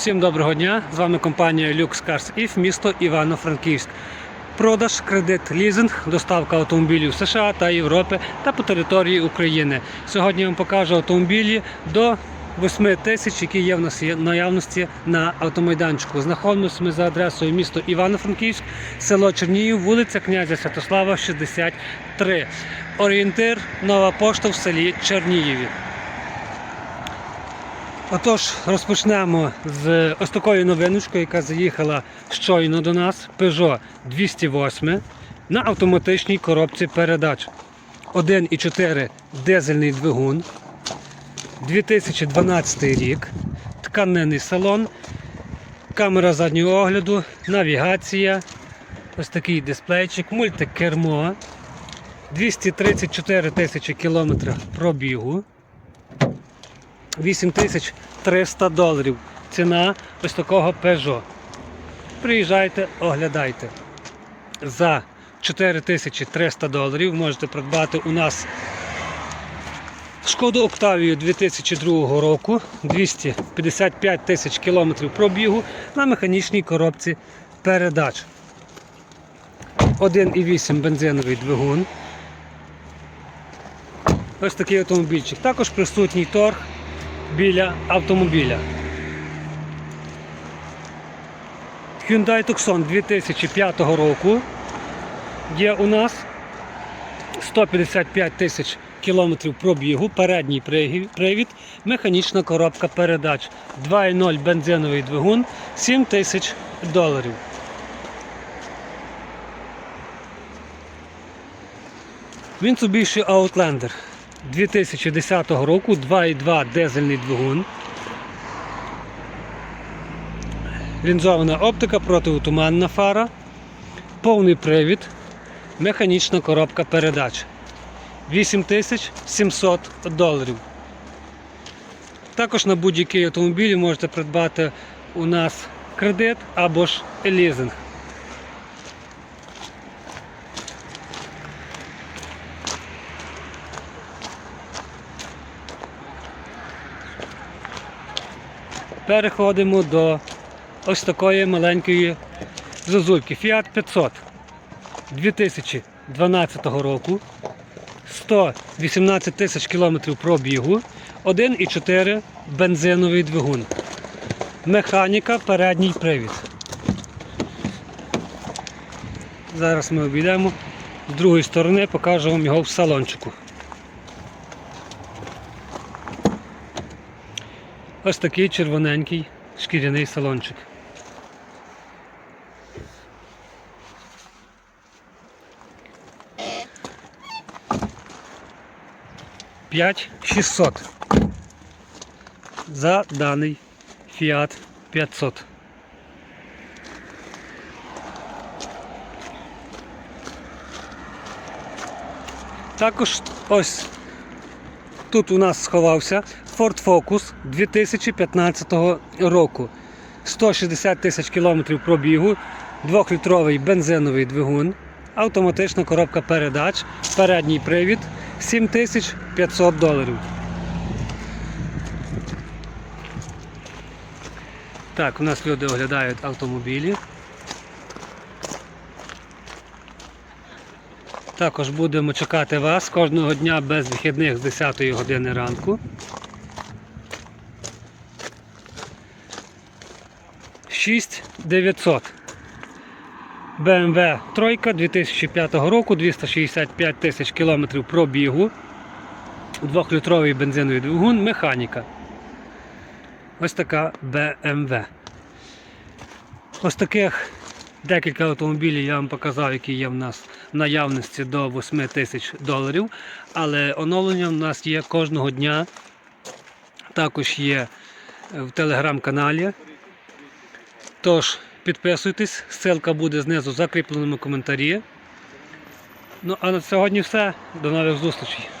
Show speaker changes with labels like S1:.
S1: Всім доброго дня! З вами компанія Lux Cars If, місто Івано-Франківськ. Продаж, кредит, лізинг, доставка автомобілів США та Європи та по території України. Сьогодні я вам покажу автомобілі до 8 тисяч, які є в нас є наявності на автомайданчику. Знаходимося ми за адресою місто Івано-Франківськ, село Чернігів, вулиця князя Святослава, 63. Орієнтир, нова пошта в селі Чернігіві. Отож, розпочнемо з ось такою новиночкою, яка заїхала щойно до нас. Peugeot 208 на автоматичній коробці передач. 1,4 дизельний двигун. 2012 рік. Тканинний салон. Камера заднього огляду, навігація. Ось такий дисплейчик, мультикермо. 234 тисячі кілометрів пробігу. 8300 доларів. Ціна ось такого Peugeot. Приїжджайте, оглядайте. За 4300 доларів можете придбати у нас Шкоду Октавію 2002 року, 255 тисяч кілометрів пробігу на механічній коробці передач. 1,8 бензиновий двигун. Ось такий автомобільчик. Також присутній торг біля автомобіля. Hyundai Tucson 2005 року є у нас 155 тисяч кілометрів пробігу, передній привід, механічна коробка передач, 2.0 бензиновий двигун, 7 тисяч доларів. Він Mitsubishi Outlander 2010 року 2,2 дизельний двигун. Лінзована оптика, протиутуманна фара, повний привід, механічна коробка передач. 8700 доларів. Також на будь-який автомобіль можете придбати у нас кредит або ж лізинг. Переходимо до ось такої маленької зозульки Fiat 500 2012 року. 118 тисяч кілометрів пробігу, 1,4 бензиновий двигун. Механіка, передній привід. Зараз ми обійдемо з другої сторони, покажу вам його в салончику. Ось такий червоненький шкіряний салончик. П'ять 600 за даний Fiat 500. Також ось тут у нас сховався Ford Focus 2015 року. 160 тисяч кілометрів пробігу, 2-літровий бензиновий двигун, автоматична коробка передач, передній привід 7500 доларів. Так, у нас люди оглядають автомобілі. Також будемо чекати вас кожного дня без вихідних з 10 години ранку. Шість 900. BMW тройка 2005 року, 265 тисяч кілометрів пробігу. Двохлітровий бензиновий двигун, механіка. Ось така BMW. Ось таких декілька автомобілів я вам показав, які є в нас в наявності до 8 тисяч доларів. Але оновлення в нас є кожного дня. Також є в телеграм-каналі. Тож, підписуйтесь, ссылка буде знизу в закріпленому коментарі. Ну а на сьогодні все. До нових зустрічей.